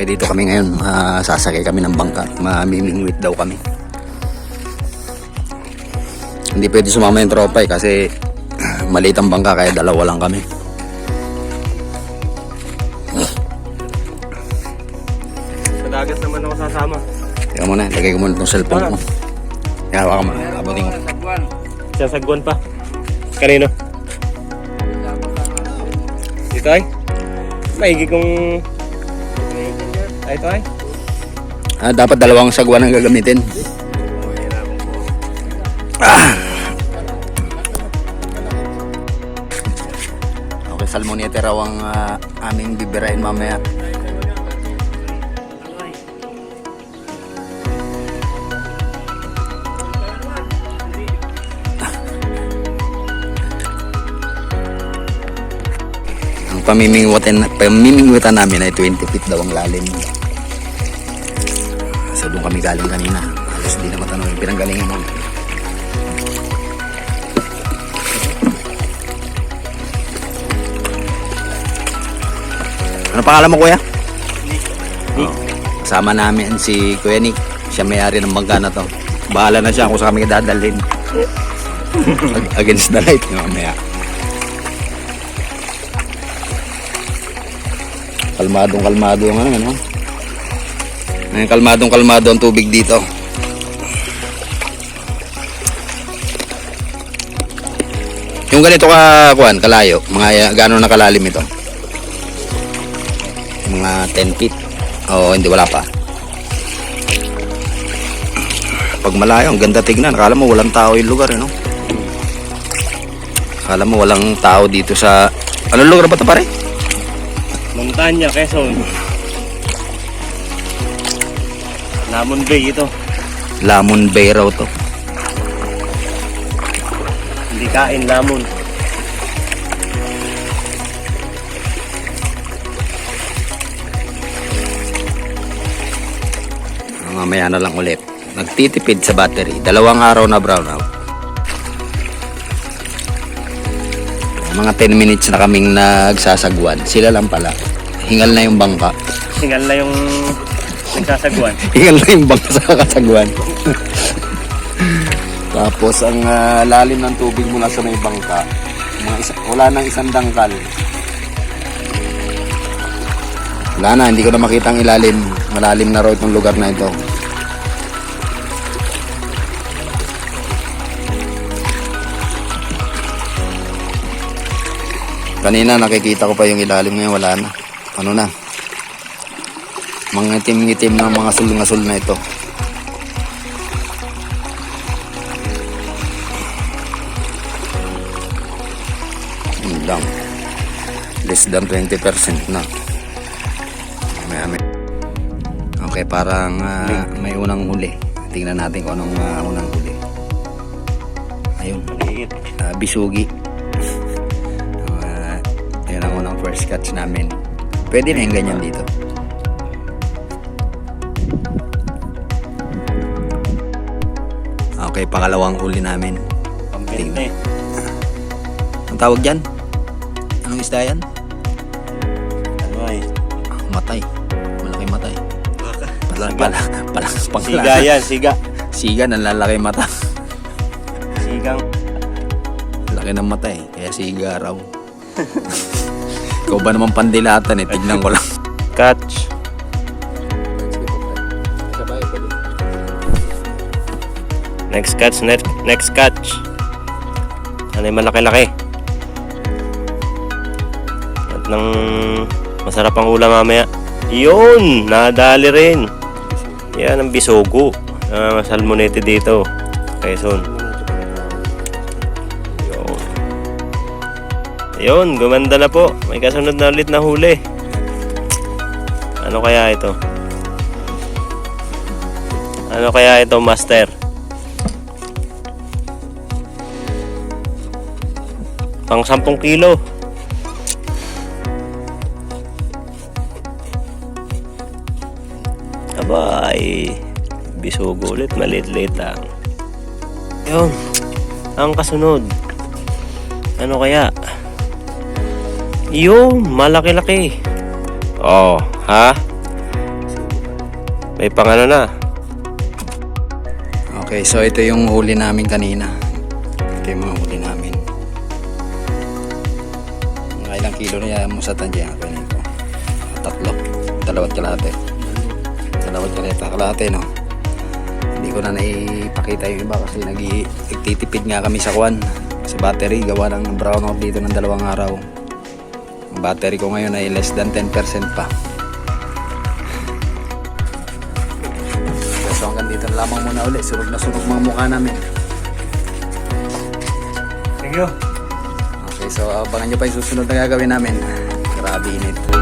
Okay, dito kami ngayon. Ah, sasakay kami ng bangka. Mamimingwit daw kami. Hindi pwede sumama yung tropa eh, kasi maliit ang bangka kaya dalawa lang kami. Sa dagat naman ako sasama. Teka muna, lagay ko muna itong cellphone ko. Kaya baka ma, abutin ko. Sasagwan pa. Kanino? Dito ay? Maigi kong... Ito ay? Ah, dapat dalawang sagwan ang gagamitin. Ah! Okay, salmonete raw ang ah, aming bibirain mamaya. Ang pamimingwitan, namin ay 20 feet daw ang lalim. So doon kami galing kanina. Alas di na matanong yung pinanggalingan namin. Ano pangalan mo kuya? Oh, kasama namin si Kuya Nick. Siya may-ari ng bangka na to. Bahala na siya kung saan kami dadalhin. Ag- Against the light mamaya. Kalmadong kalmado yung ano, ano? Ngayon, kalmadong kalmado ang tubig dito. Yung ganito ka, kuan, kalayo, mga gaano na kalalim ito? Mga 10 feet. Oo, hindi wala pa. Pag malayo, ang ganda tignan. Akala mo walang tao yung lugar, eh, no? Akala mo walang tao dito sa... Anong lugar ba ito pare? Montanya, Quezon. Lamon Bay ito. Lamon Bay raw to. Hindi kain, lamon. Mamaya na lang ulit. Nagtitipid sa battery. Dalawang araw na brown Mga 10 minutes na kaming nagsasagwan. Sila lang pala. Hingal na yung bangka. Singal na yung nagsasagwan. Hingal na yung bangka sa kasagwan. Tapos ang ah, lalim ng tubig mula sa may bangka. Mga isa, wala nang isang dangkal. Wala na, hindi ko na makita ang ilalim. Malalim na raw itong lugar na ito. Kanina nakikita ko pa yung ilalim ngayon, wala na. Ano na? Mga itim-itim na mga sul-ngasul na ito. Yun lang. Less than 20% na. May. Okay, parang ah, may unang huli. Tingnan natin kung anong ah, unang huli. Ayun, ah, bisugi. First catch namin. Pwede na yung ganyan dito. Okay, pangalawang huli namin. Pambente. Ang tawag dyan? Anong isda yan? Ano ay? Matay. Malaki matay. Pala, pala, pala, pala, Siga yan, siga. Siga, nalalaki mata. Sigang. Laki ng mata eh. Kaya siga raw. Ikaw ba naman pandilatan eh? Tignan ko lang. Catch. Next catch, next, next catch. Ano yung malaki-laki? At ng masarap ang ulam mamaya. Yun! Nadali rin. Yan ang bisogo. Uh, salmonete dito. Quezon. Yun, gumanda na po. May kasunod na ulit na huli. Ano kaya ito? Ano kaya ito, master? Pang 10 kilo. Abay. Bisugo ulit. Maliit-liit lang. Yun. Ang kasunod. Ano kaya? Yun. Malaki-laki. Oh, ha? May pangano na. Okay, so ito yung huli namin kanina. Ito yung mga huli namin. Mga ilang kilo na yan mo sa ko. Tatlo. Dalawat kalate. Dalawat kalate. Kalate, no? Hindi ko na naipakita yung iba kasi nag nagtitipid nga kami sa kwan. Sa battery, gawa ng brownout dito ng dalawang araw. Battery ko ngayon ay less than 10% pa. So hanggang dito na lamang muna ulit. Sunog na sunog mga mukha namin. Thank you. Okay, so abangan nyo pa yung susunod na gagawin namin. Grabe init.